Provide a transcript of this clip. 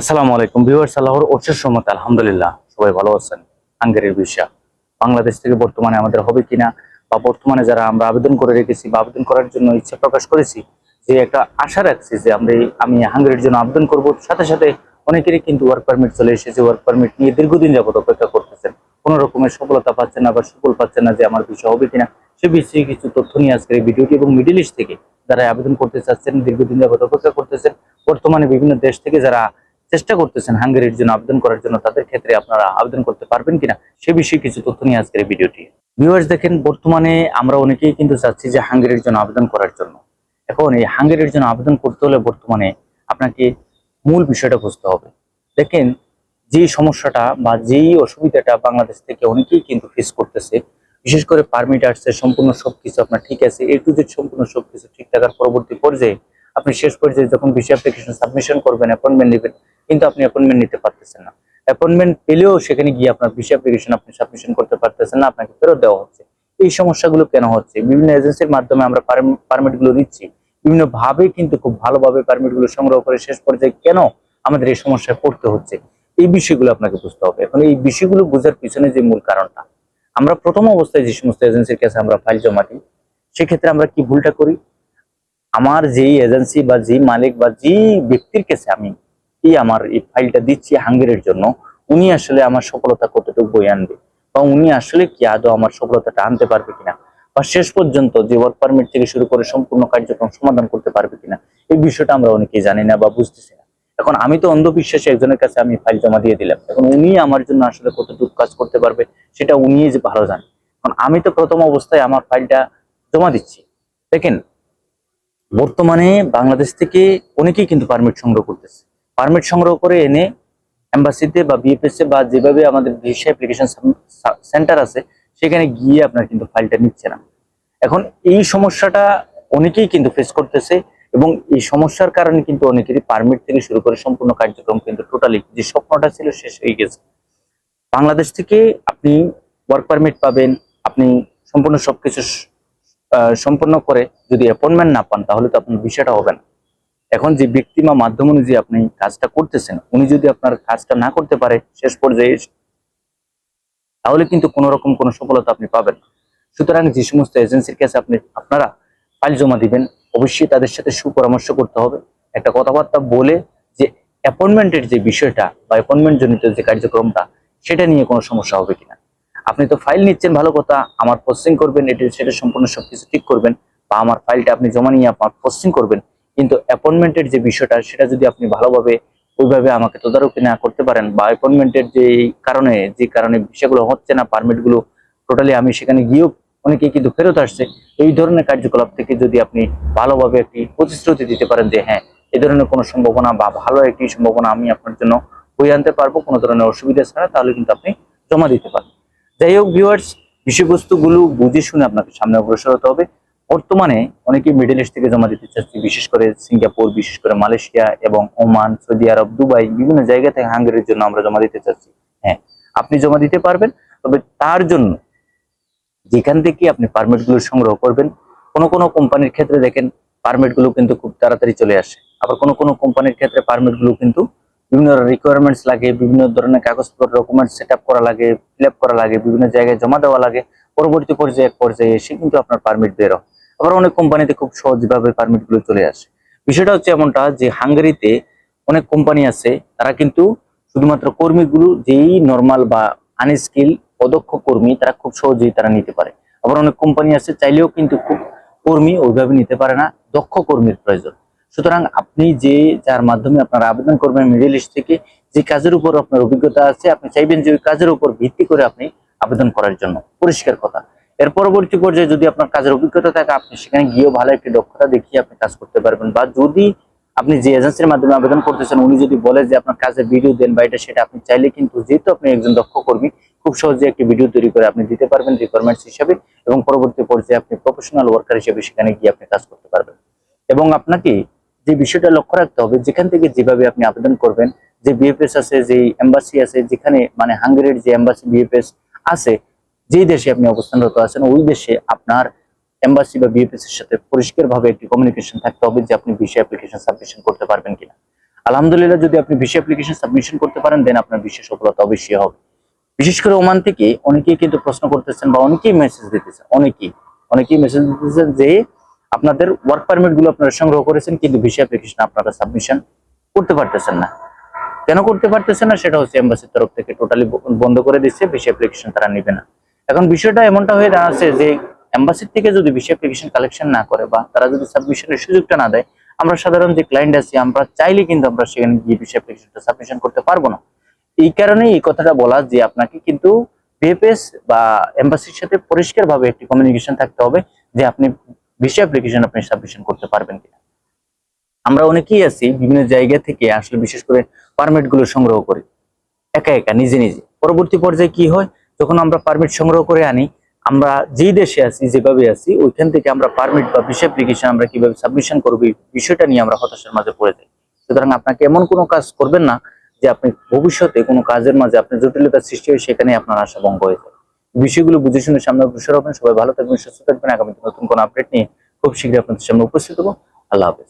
আসসালামু আলাইকুম ভিউয়ার্স, আল্লাহর অশেষ রহমত আলহামদুলিল্লাহ, সবাই ভালো আছেন। হাঙ্গেরির বিষয়। বাংলাদেশ থেকে বর্তমানে আমাদের হবে কিনা বা বর্তমানে যারা আমরা আবেদন করে রেখেছি বা আবেদন করার জন্য ইচ্ছা প্রকাশ করেছি, যে একটা আশা রাখছি যে আমরা আমি হাঙ্গেরির জন্য আবেদন করব। সাথে সাথে অনেকেরই কিন্তু ওয়ার্ক পারমিট চলে এসেছে। ওয়ার্ক পারমিট নিয়ে দীর্ঘদিন যাবত অপেক্ষা করতেছেন। কোনো রকমের সফলতা পাচ্ছেন না বা সফল পাচ্ছেন না যে আমার বিষয় হবে কিনা সে বিষয়ে কিছু তথ্য নিয়ে আজকের এই ভিডিওটি এবং মিডিল ইস্ট থেকে যারা আবেদন করতে চাচ্ছেন, দীর্ঘদিন যাবত অপেক্ষা করতেছেন, বর্তমানে বিভিন্ন দেশ থেকে যারা চেষ্টা করতেছেন হাঙ্গেরির জন্য আবেদন করার জন্য, তাদের ক্ষেত্রে আপনারা আবেদন করতে পারবেন কিনা সে বিষয়ে কিছু তথ্য নিয়ে আজকের ভিডিওটি। ভিউয়ার্স দেখেন, বর্তমানে আমরা অনেকেই কিন্তু চাচ্ছি যে হাঙ্গেরির জন্য আবেদন করার জন্য। এখন এই হাঙ্গেরির জন্য আবেদন করতে হলে বর্তমানে আপনাকে মূল বিষয়টা বুঝতে হবে। দেখেন যে সমস্যাটা বা যেই অসুবিধাটা বাংলাদেশ থেকে অনেকেই কিন্তু ফেস করতেছে, বিশেষ করে পারমিট আসছে, সম্পূর্ণ সবকিছু আপনার ঠিক আছে এ টু জেড সম্পূর্ণ সবকিছু ঠিক থাকার পরবর্তী পর্যায়ে আপনি শেষ পর্যায়ে যখন ভিসা অ্যাপ্লিকেশন সাবমিশন করবেন অ্যাপয়েন্টমেন্ট নেবেন কিন্তু আপনি অ্যাপয়েন্টমেন্ট নিতে পারতেছেন না। অ্যাপয়েন্টমেন্ট পেলেও সেখানে গিয়ে আপনার ভিসা অ্যাপ্লিকেশন আপনি সাবমিশন করতে পারতেছেন না, আপনাকে ফেরত দেওয়া হচ্ছে। এই সমস্যাগুলো কেন হচ্ছে? বিভিন্ন এজেন্সির মাধ্যমে আমরা পারমিটগুলো দিচ্ছি। বিভিন্ন ভাবে কিন্তু খুব ভালোভাবে পারমিটগুলো সংগ্রহ করে শেষ পর্যায়ে কেন আমাদের এই সমস্যায় পড়তে হচ্ছে? এই বিষয়গুলো আপনাকে বুঝতে হবে। এখন এই বিষয়গুলো বোঝার পিছনে যে মূল কারণটা, আমরা প্রথম অবস্থায় যে সমস্ত এজেন্সির কাছে আমরা ফাইল জমা দিই, সেক্ষেত্রে আমরা কি ভুলটা করি? আমার যেই এজেন্সি বা যেই মালিক বা যেই ব্যক্তির কাছে আমি এই আমার এই ফাইলটা দিচ্ছি হাঙ্গেরির জন্য। উনি আসলে আমার সফলতা কতটুকু বই আনবে? বা উনি আসলে কি আদৌ আমার সফলতাটা আনতে পারবে কিনা? বা শেষ পর্যন্ত যে ওয়ার্ক পারমিট থেকে শুরু করে সম্পূর্ণ কার্যক্রম সমাধান করতে পারবে কিনা? এই বিষয়টা আমরা অনেকেই জানি না বা বুঝতেছি না। এখন আমি তো অন্ধবিশ্বাসে, একজনের কাছে আমি ফাইল জমা দিয়ে দিলাম। এখন উনি আমার জন্য আসলে কতটুকু কাজ করতে পারবে, সেটা উনি যে ভালো জানেন এখন আমি তো প্রথম অবস্থায় আমার ফাইলটা জমা দিচ্ছি। দেখেন, বর্তমানে বাংলাদেশ থেকে অনেকেই কিন্তু পারমিট সংগ্রহ করতেছে। পারমিট সংগ্রহ করে এনে এম্বাসিতে বা বিএফএস বা যেভাবে আমাদের ভিসা অ্যাপ্লিকেশন সেন্টার আছে সেখানে গিয়ে আপনার কিন্তু ফাইলটা নিচ্ছে না এখন এই সমস্যাটা অনেকেই কিন্তু ফেস করতেছে এবং এই সমস্যার কারণে কিন্তু অনেকেরই পারমিট থেকে শুরু করে সম্পূর্ণ কার্যক্রম কিন্তু টোটালি যে স্বপ্নটা ছিল শেষ হয়ে গেছে। বাংলাদেশ থেকে আপনি ওয়ার্ক পারমিট পাবেন আপনি সম্পূর্ণ সবকিছু স- আহ, সম্পন্ন করে যদি অ্যাপয়েন্টমেন্ট না পান তাহলে তো আপনার বিষয়টা হবে না। এখন যে ব্যক্তি বা মাধ্যম অনুযায়ী আপনি কাজটা করতেছেন, উনি যদি আপনার কাজটা না করতে পারে শেষ পর্যায়ে তাহলে কিন্তু কোনো রকম কোনো সফলতা আপনি পাবেন সুতরাং যে সমস্ত এজেন্সির কাছে আপনি, আপনারা ফাইল জমা দিবেন, অবশ্যই তাদের সাথে সুপরামর্শ করতে হবে। একটা কথাবার্তা বলে যে অ্যাপয়েন্টমেন্টের যে বিষয়টা বা অ্যাপয়েন্টমেন্ট জনিত যে কার্যক্রমটা, সেটা নিয়ে কোনো সমস্যা হবে কিনা। আপনি তো ফাইল নিচ্ছেন, ভালো কথা, আমার প্রসেসিং করবেন, এটা, সেটা সম্পূর্ণ সবকিছু ঠিক করবেন, বা আমার ফাইলটা আপনি জমা নিয়ে আপনার প্রসেসিং করবেন কিন্তু অ্যাপয়েন্টমেন্টের যে বিষয়টা, সেটা যদি আপনি ভালোভাবে ওইভাবে আমাকে তদারকি না করতে পারেন বা অ্যাপয়েন্টমেন্টের যে কারণে যে কারণে বিষয়গুলো হচ্ছে না পারমিটগুলো টোটালি আমি সেখানে গিয়েও অনেকে কিন্তু ফেরত আসছে, এই ধরনের কার্যকলাপ থেকে যদি আপনি ভালোভাবে একটি প্রতিশ্রুতি দিতে পারেন যে হ্যাঁ এ ধরনের কোনো সম্ভাবনা বা ভালো একটি সম্ভাবনা আমি আপনার জন্য বই আনতে পারব, কোনো ধরনের অসুবিধা ছাড়া, তাহলে কিন্তু আপনি জমা দিতে পারেন। যাই হোক ভিউয়ার্স বিষয়বস্তুগুলো বুঝে শুনে আপনাকে সামনে অগ্রসর হতে হবে। বর্তমানে অনেকে মিডল ইস্ট থেকে জমা দিতে চাচ্ছি, বিশেষ করে সিঙ্গাপুর বিশেষ করে মালয়েশিয়া এবং ওমান সৌদি আরব দুবাই বিভিন্ন জায়গা থেকে হাঙ্গেরির জন্য আমরা জমা দিতে চাচ্ছি। হ্যাঁ আপনি জমা দিতে পারবেন, তবে তার জন্য যেখান থেকে আপনি পারমিটগুলো সংগ্রহ করবেন, কোনো কোনো কোম্পানির ক্ষেত্রে দেখেন পারমিটগুলো কিন্তু খুব তাড়াতাড়ি চলে আসে। আবার কোনো কোনো কোম্পানির ক্ষেত্রে পারমিটগুলো কিন্তু বিভিন্ন রিকোয়ারমেন্টস লাগে, বিভিন্ন ধরনের কাগজপত্র ডকুমেন্ট সেট করা লাগে ফিল করা লাগে, বিভিন্ন জায়গায় জমা দেওয়া লাগে, পরবর্তী পর্যায়ে এক পর্যায়ে এসে কিন্তু আপনার পারমিট বের আবার অনেক কোম্পানিতে খুব সহজভাবে পারমিটগুলো চলে আসে। বিষয়টা হচ্ছে এমনটা যে হাঙ্গেরিতে অনেক কোম্পানি আছে, তারা কিন্তু শুধুমাত্র কর্মীগুলো যেই নর্মাল বা আনস্কিল অদক্ষ কর্মী, তারা খুব সহজেই তারা নিতে পারে। আবার অনেক কোম্পানি আছে, চাইলেও কিন্তু খুব কর্মী ওইভাবে নিতে পারে না, দক্ষ কর্মীর প্রয়োজন। সুতরাং আপনি যে, যার মাধ্যমে আপনারা আবেদন করবেন মিডল ইস্ট থেকে, যে কাজের উপর আপনার অভিজ্ঞতা আছে, আপনি চাইবেন যে ওই কাজের উপর ভিত্তি করে আপনি আবেদন করার জন্য। পরিষ্কার কথা। এর পরবর্তী পর্যায়ে যদি আপনার কাজের অভিজ্ঞতা থাকে, আপনি সেখানে গিয়েও ভালো একটি দক্ষতা দেখিয়ে আপনি কাজ করতে পারবেন। বা যদি আপনি যে এজেন্সির মাধ্যমে আবেদন করতেছেন, উনি যদি বলে যে আপনার কাজের ভিডিও দেন বা এটা সেটা আপনি চাইলে কিন্তু যেহেতু আপনি একজন দক্ষ কর্মী, খুব সহজে একটি ভিডিও তৈরি করে আপনি দিতে পারবেন রিকোয়ারমেন্টস হিসাবে এবং পরবর্তী পর্যায়ে আপনি প্রফেশনাল ওয়ার্কার হিসেবে সেখানে গিয়ে আপনি কাজ করতে পারবেন। এবং আপনাকে যে বিষয়টা লক্ষ্য রাখতে হবে, যেখান থেকে যেভাবে আপনি আবেদন করবেন, যে বিএফএস আছে, যে এম্বাসি আছে, যেখানে মানে হাঙ্গেরির যে এম্বাসি বিএফএস আছে যেই দেশে আপনি অবস্থানরত আছেন, ওই দেশে আপনার এম্বাসি বা বিএফএস এর সাথে পরিষ্কারভাবে একটি কমিউনিকেশন থাকতে হবে যে আপনি ভিসা অ্যাপ্লিকেশন সাবমিশন করতে পারবেন কিনা। আলহামদুলিল্লাহ, যদি আপনি ভিসা অ্যাপ্লিকেশন সাবমিশন করতে পারেন দেন আপনার ভিসা সফলতা অবশ্যই হবে। বিশেষ করে ওমান থেকে অনেকেই কিন্তু প্রশ্ন করতেছেন বা অনেকেই মেসেজ দিতেছেন অনেকেই অনেকেই মেসেজ দিতেছেন যে আপনাদের ওয়ার্ক পারমিটগুলো আপনারা সংগ্রহ করেছেন, কিন্তু ভিসা অ্যাপ্লিকেশন আপনারা সাবমিশন করতে পারতেছেন না। কেন করতে পারতেছেন না? সেটা হচ্ছে এম্বাসির তরফ থেকে টোটালি বন্ধ করে দিচ্ছে ভিসা অ্যাপ্লিকেশন তারা নেবে না। এখন বিষয়টা এমনটা হয়ে দাঁড়াচ্ছে যে এম্বাসির থেকে যদি ভিসা অ্যাপ্লিকেশন কালেকশন না করে বা তারা যদি সাবমিশনের সুযোগটা না দেয়, আমরা সাধারণ যে ক্লায়েন্ট আছি, আমরা চাইলে কিন্তু আমরা সেখানে গিয়ে ভিসা অ্যাপ্লিকেশনটা সাবমিশন করতে পারব না। এই কারণেই এই কথাটা বলা যে আপনাকে কিন্তু বিএফএস বা এম্বাসির সাথে পরিষ্কারভাবে একটি কমিউনিকেশন থাকতে হবে যে আপনি ভিসা অ্যাপ্লিকেশন আপনি সাবমিশন করতে পারবেন কিনা। আমরা অনেকেই আছি, বিভিন্ন জায়গা থেকে আসলে বিশেষ করে পারমিটগুলো সংগ্রহ করি। একা একা, নিজে নিজে। পরবর্তী পর্যায়ে কি হয়? যখন আমরা পারমিট সংগ্রহ করে আনি, আমরা যেই দেশে আছি, যেভাবে আছি, ওইখান থেকে আমরা পারমিট বা ভিসা অ্যাপ্লিকেশন আমরা কীভাবে সাবমিশন করব বিষয়টা নিয়ে আমরা হতাশার মাঝে পড়ে যাই। সুতরাং আপনাকে এমন কোনো কাজ করবেন না যে আপনি ভবিষ্যতে কোনো কাজের মাঝে আপনার জটিলতার সৃষ্টি হয়, সেখানে আপনার আশা ভঙ্গ হয়ে যায়। বিষয়গুলো বুঝে শুনে সামনে অগ্রসর হবেন। সবাই ভালো থাকবেন, সুস্থ থাকবেন। আগামী নতুন কোনো আপডেট নিয়ে খুব শীঘ্রই আপনাদের সামনে উপস্থিত হব। আল্লাহ হাফেজ।